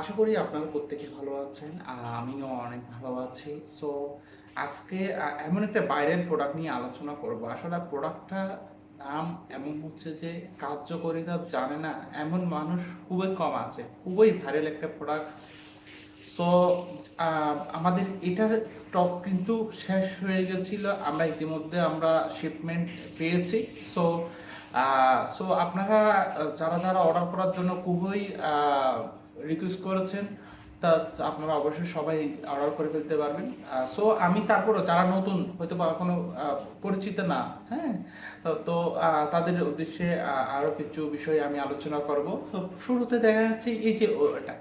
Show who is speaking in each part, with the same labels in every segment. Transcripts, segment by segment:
Speaker 1: আশা করি আপনারা প্রত্যেকে ভালো আছেন আমিও অনেক ভালো আছি। সো আজকে এমন একটা বাইরের প্রোডাক্ট নিয়ে আলোচনা করব। আসলে প্রোডাক্টটা নাম এমন হচ্ছে যে, কার্যকরিতা জানে না, এমন মানুষ খুবই কম আছে, খুবই ভাইরাল একটা প্রোডাক্ট সো আমাদের এটার স্টক কিন্তু শেষ হয়ে গেছিল, আমরা ইতিমধ্যে আমরা শিপমেন্ট পেয়েছি। সো সো আপনারা যারা যারা অর্ডার করার জন্য খুবই রিকোয়েস্ট করেছেন, তা আপনারা অবশ্যই সবাই অর্ডার করে ফেলতে পারবেন। সো আমি তারপরও যারা নতুন, হয়তো বা কোনো পরিচিত না হ্যাঁ? তো তাদের উদ্দেশ্যে আরও কিছু বিষয়ে আমি আলোচনা করব। তো শুরুতে দেখা যাচ্ছে এই যে এটা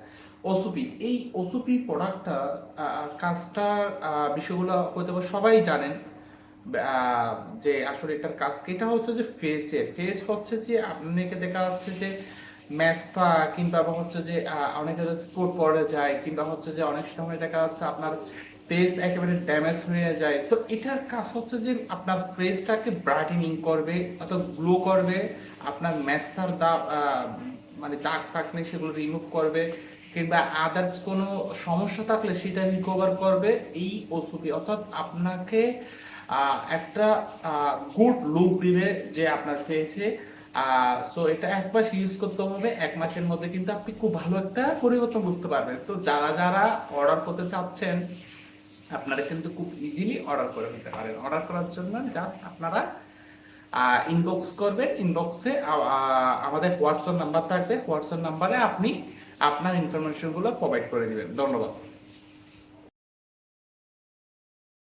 Speaker 1: ওসুপি এই ওসুপি প্রোডাক্টটা কাজটার বিষয়গুলো হয়তো বা সবাই জানেন যে আসলে এটার কাজ? এটা হচ্ছে যে ফেসের ফেস হচ্ছে যে আপনাকে দেখা যাচ্ছে যে ম্যাস্তা কিংবা হচ্ছে যে অনেকে স্পোর্ট পড়ে যায়, কিংবা হচ্ছে যে অনেক সময় দেখা যাচ্ছে আপনার ফেস একেবারে ড্যামেজ হয়ে যায়। তো এটার কাজ হচ্ছে যে আপনার ফেসটাকে ব্রাইটেনিং করবে, অর্থাৎ গ্লো করবে, আপনার ম্যাস্তার দাগ মানে দাগ থাকলে সেগুলো রিমুভ করবে, কিংবা আদার্স কোনো সমস্যা থাকলে সেটা রিকভার করবে, এই ওষুধই। অর্থাৎ আপনাকে একটা গুড লুক দিবে যে আপনার ফেসে সো এটা এক মাস ইউজ করতে হবে, এক মাসের মধ্যে কিন্তু আপনি খুব ভালো একটা পরিবর্তন বুঝতে পারবেন। তো যারা যারা অর্ডার করতে চাচ্ছেন, আপনারা কিন্তু খুব ইজিলি অর্ডার করে নিতে পারেন। অর্ডার করার জন্য জাস্ট আপনারা ইনবক্স করবেন। ইনবক্সে আমাদের হোয়াটসঅ্যাপ নাম্বার থাকবে। হোয়াটসঅ্যাপ নাম্বারে আপনি আপনার ইনফরমেশনগুলো প্রোভাইড করে দিবেন। ধন্যবাদ।